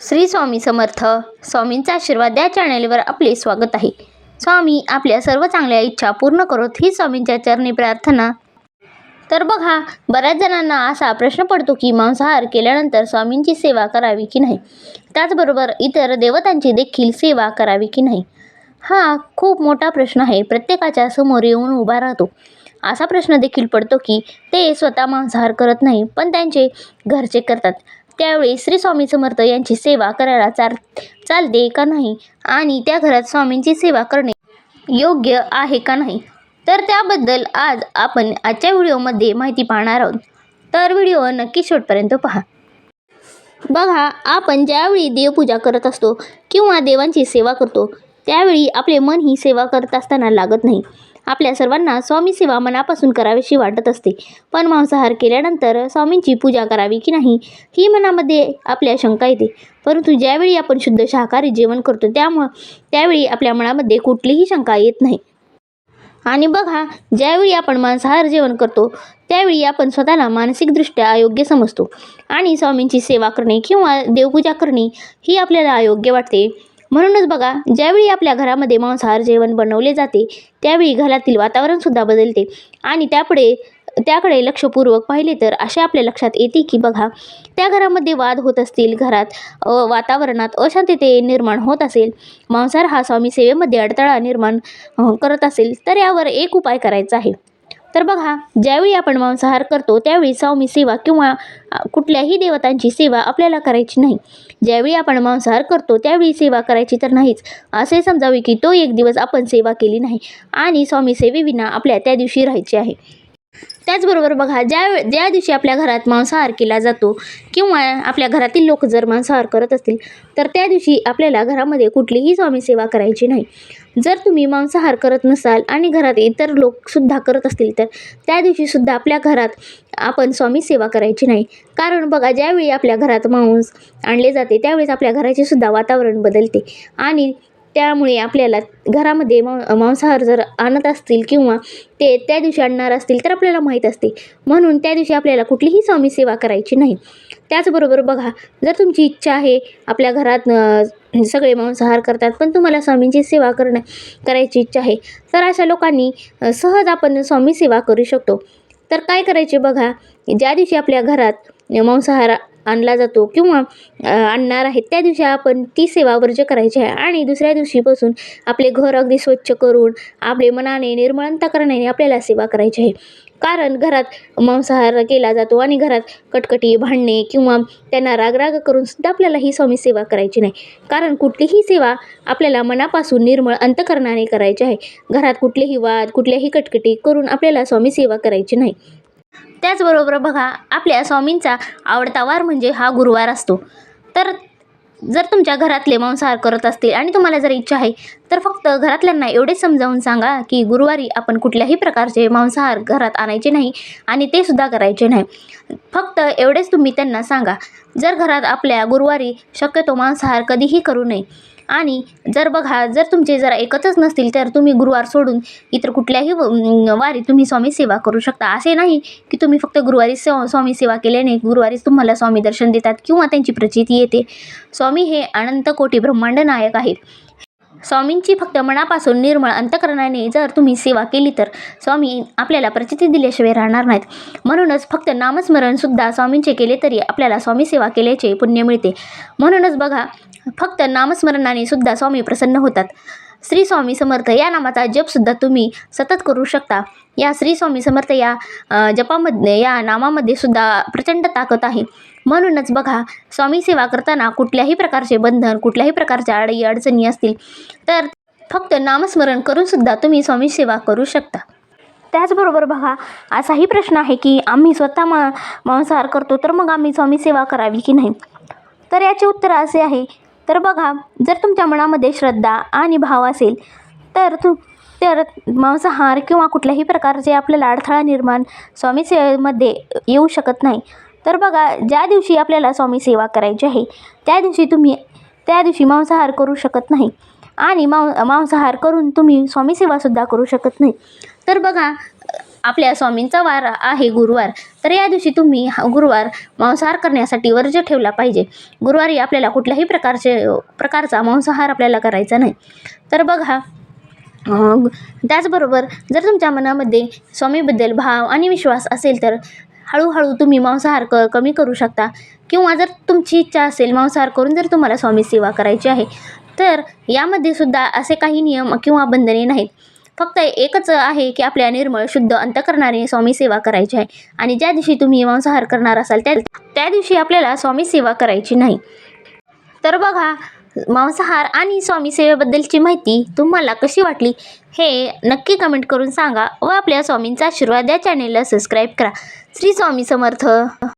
श्री स्वामी समर्थ. स्वामींचा आशीर्वाद या चॅनेलवर आपले स्वागत आहे. स्वामी आपल्या सर्व चांगल्या इच्छा पूर्ण करोत ही स्वामींच्या चरणी प्रार्थना. तर बघा बऱ्याच जणांना असा प्रश्न पडतो की मांसाहार केल्यानंतर स्वामींची सेवा करावी की नाही? त्याचबरोबर इतर देवतांची देखील सेवा करावी की नाही? हा खूप मोठा प्रश्न आहे. प्रत्येकाच्या समोर येऊन उभा राहतो. असा प्रश्न देखील पडतो की ते स्वतः मांसाहार करत नाही पण त्यांचे घरचे करतात. त्यावेळी श्री स्वामी समर्थ यांची सेवा करायला चाल चालते का नाही? आणि त्या घरात स्वामींची सेवा करणे योग्य आहे का नाही? तर त्याबद्दल आज आपण आजच्या व्हिडिओमध्ये माहिती पाहणार आहोत. तर व्हिडिओ नक्की शेवटपर्यंत पहा. बघा आपण ज्यावेळी देवपूजा करत असतो किंवा देवांची सेवा करतो त्यावेळी आपले मन ही सेवा करत असताना लागत नाही. आपल्या सर्वांना स्वामी सेवा मनापासून करावीशी वाटत असते. पण मांसाहार केल्यानंतर स्वामींची पूजा करावी की नाही ही मनामध्ये आपल्या शंका येते. परंतु ज्यावेळी आपण शुद्ध शाकाहारी जेवण करतो त्यामुळं त्यावेळी आपल्या मनामध्ये कुठलीही शंका येत नाही. आणि बघा ज्यावेळी आपण मांसाहार जेवण करतो त्यावेळी आपण स्वतःला मानसिकदृष्ट्या अयोग्य समजतो. आणि स्वामींची सेवा करणे किंवा देवपूजा करणे ही आपल्याला अयोग्य वाटते. म्हणूनच बघा ज्यावेळी आपल्या घरामध्ये मांसाहार जेवण बनवले जाते त्यावेळी घरातील वातावरणसुद्धा बदलते. आणि त्यापुढे त्याकडे लक्षपूर्वक पाहिले तर असे आपल्या लक्षात येते की बघा त्या घरामध्ये वाद होत असतील घरात वातावरणात अशांतते निर्माण होत असेल मांसाहार हा स्वामी सेवेमध्ये अडथळा निर्माण करत असेल तर यावर एक उपाय करायचा आहे. तर बघा ज्यावेळी आपण मांसाहार करतो त्यावेळी स्वामी सेवा किंवा कुठल्याही देवतांची सेवा आपल्याला करायची नाही. ज्यावेळी आपण मांसाहार करतो त्यावेळी सेवा करायची तर नाहीच. असे समजावे की तो एक दिवस आपण सेवा केली नाही आणि स्वामी सेवेविना आपल्या त्या दिवशी राहायचे आहे. त्याचबरोबर बघा ज्या ज्या दिवशी आपल्या घरात मांसाहार केला जातो किंवा आपल्या घरातील लोक जर मांसाहार करत असतील तर त्या दिवशी आपल्याला घरामध्ये कुठलीही स्वामी सेवा करायची नाही. जर तुम्ही मांसाहार करत नसाल आणि घरात इतर लोकसुद्धा करत असतील तर त्या दिवशीसुद्धा आपल्या घरात आपण स्वामी सेवा करायची नाही. कारण बघा ज्यावेळी आपल्या घरात मांस आणले जाते त्यावेळेस आपल्या घराचे सुद्धा वातावरण बदलते आणि त्यामुळे आपल्याला घरामध्ये मा मांसाहार जर आणत असतील किंवा ते त्या दिवशी आणणार असतील तर आपल्याला माहीत असते. म्हणून त्या दिवशी आपल्याला कुठलीही स्वामी सेवा करायची नाही. त्याचबरोबर बघा जर तुमची इच्छा आहे आपल्या घरात सगळे मांसाहार करतात पण तुम्हाला स्वामींची सेवा करणं करायची इच्छा आहे तर अशा लोकांनी सहज आपण स्वामी सेवा करू शकतो. तर काय करायचे बघा ज्या दिवशी आपल्या घरात मांसाहार आणला जातो किंवा आणणार आहेत. त्या दिवशी आपण ती सेवा वर्ज करायची आहे. आणि दुसऱ्या दिवशीपासून आपले घर अगदी स्वच्छ करून आपले मनाने निर्मळता करण्याने आपल्याला सेवा करायची आहे. कारण घरात मांसाहार केला जातो आणि घरात कटकटी भांडणे किंवा त्यांना रागराग करून सुद्धा आपल्याला ही स्वामी सेवा करायची नाही. कारण कुठलीही सेवा आपल्याला मनापासून निर्मळ अंतकरणाने करायची आहे. घरात कुठलेही वाद कुठल्याही कटकटी करून आपल्याला स्वामी सेवा करायची नाही. त्याचबरोबर बघा आपल्या स्वामींचा आवडता वार म्हणजे हा गुरुवार असतो. तर जर तुमच्या घरातले मांसाहार करत असतील आणि तुम्हाला जर इच्छा आहे तर फक्त घरातल्यांना एवढेच समजावून सांगा की गुरुवारी आपण कुठल्याही प्रकारचे मांसाहार घरात आणायचे नाही आणि ते सुद्धा करायचे नाही. फक्त एवढेच तुम्ही त्यांना सांगा जर घरात आपल्या गुरुवारी शक्यतो मांसाहार कधीही करू नये आणि जर बघा जर तुमचे जरा एकतच नसतील तर तुम्ही गुरुवार सोडून इतर कुठल्याही व- वारी तुम्ही स्वामी सेवा करू शकता. असे नाही की तुम्ही फक्त गुरुवारी स्व स्वामी सेवा केल्याने गुरुवारीच तुम्हाला स्वामी दर्शन देतात किंवा त्यांची प्रचिती येते. स्वामी हे अनंत कोटी ब्रह्मांड नायक आहेत. स्वामींची फक्त मनापासून निर्मळ अंतकरणाने जर तुम्ही सेवा केली तर स्वामी आपल्याला प्रचिती दिल्याशिवाय राहणार नाहीत. म्हणूनच फक्त नामस्मरणसुद्धा स्वामींचे केले तरी आपल्याला स्वामी सेवा केल्याचे पुण्य मिळते. म्हणूनच बघा फक्त नामस्मरणाने सुद्धा स्वामी प्रसन्न होतात. श्री स्वामी समर्थ या नामाचा जपसुद्धा तुम्ही सतत करू शकता. या श्री स्वामी समर्थ या जपामध्ये या नामामध्ये सुद्धा प्रचंड ताकद आहे. म्हणूनच बघा स्वामी सेवा करताना कुठल्याही प्रकारचे बंधन कुठल्याही प्रकारच्या अडी अडचणी असतील तर फक्त नामस्मरण करून सुद्धा तुम्ही स्वामी सेवा करू शकता. त्याचबरोबर बघा असाही प्रश्न आहे की आम्ही स्वतः मा मांसाहार करतो तर मग आम्ही स्वामी सेवा करावी की नाही? तर याचे उत्तर असे आहे तर बघा जर तुमच्या मनामध्ये श्रद्धा आणि भाव असेल तर तू तर मांसाहार किंवा कुठल्याही प्रकारचे आपल्याला अडथळा निर्माण स्वामी सेवेमध्ये येऊ शकत नाही. तर बघा ज्या दिवशी आपल्याला स्वामी सेवा करायची आहे त्या दिवशी तुम्ही त्या दिवशी मांसाहार करू शकत नाही. आणि मां मांसाहार करून तुम्ही स्वामी सेवासुद्धा करू शकत नाही. तर बघा आपल्या स्वामींचा वार आहे गुरुवार. तर या दिवशी तुम्ही हा गुरुवार मांसाहार करण्यासाठी वर्ज ठेवला पाहिजे. गुरुवारी आपल्याला कुठल्याही प्रकारचे प्रकारचा मांसाहार आपल्याला करायचा नाही. तर बघा त्याचबरोबर जर तुमच्या मनामध्ये स्वामीबद्दल भाव आणि विश्वास असेल तर हळूहळू तुम्ही मांसाहार क कमी करू शकता. किंवा जर तुमची इच्छा असेल मांसाहार करून जर तुम्हाला स्वामी सेवा करायची आहे तर यामध्ये सुद्धा असे काही नियम किंवा बंधने नाहीत. फक्त एकच आहे की आपल्या निर्मळ शुद्ध अंतकरणाने स्वामी सेवा करायची आहे. आणि ज्या दिवशी तुम्ही मांसाहार करणार असाल त्या त्या दिवशी आपल्याला स्वामी सेवा करायची नाही. तर बघा मांसाहार आणि स्वामी सेवेबद्दलची माहिती तुम्हाला कशी वाटली हे नक्की कमेंट करून सांगा व आपल्या स्वामींचा आशीर्वाद या चॅनेलला सबस्क्राईब करा. श्री स्वामी समर्थ.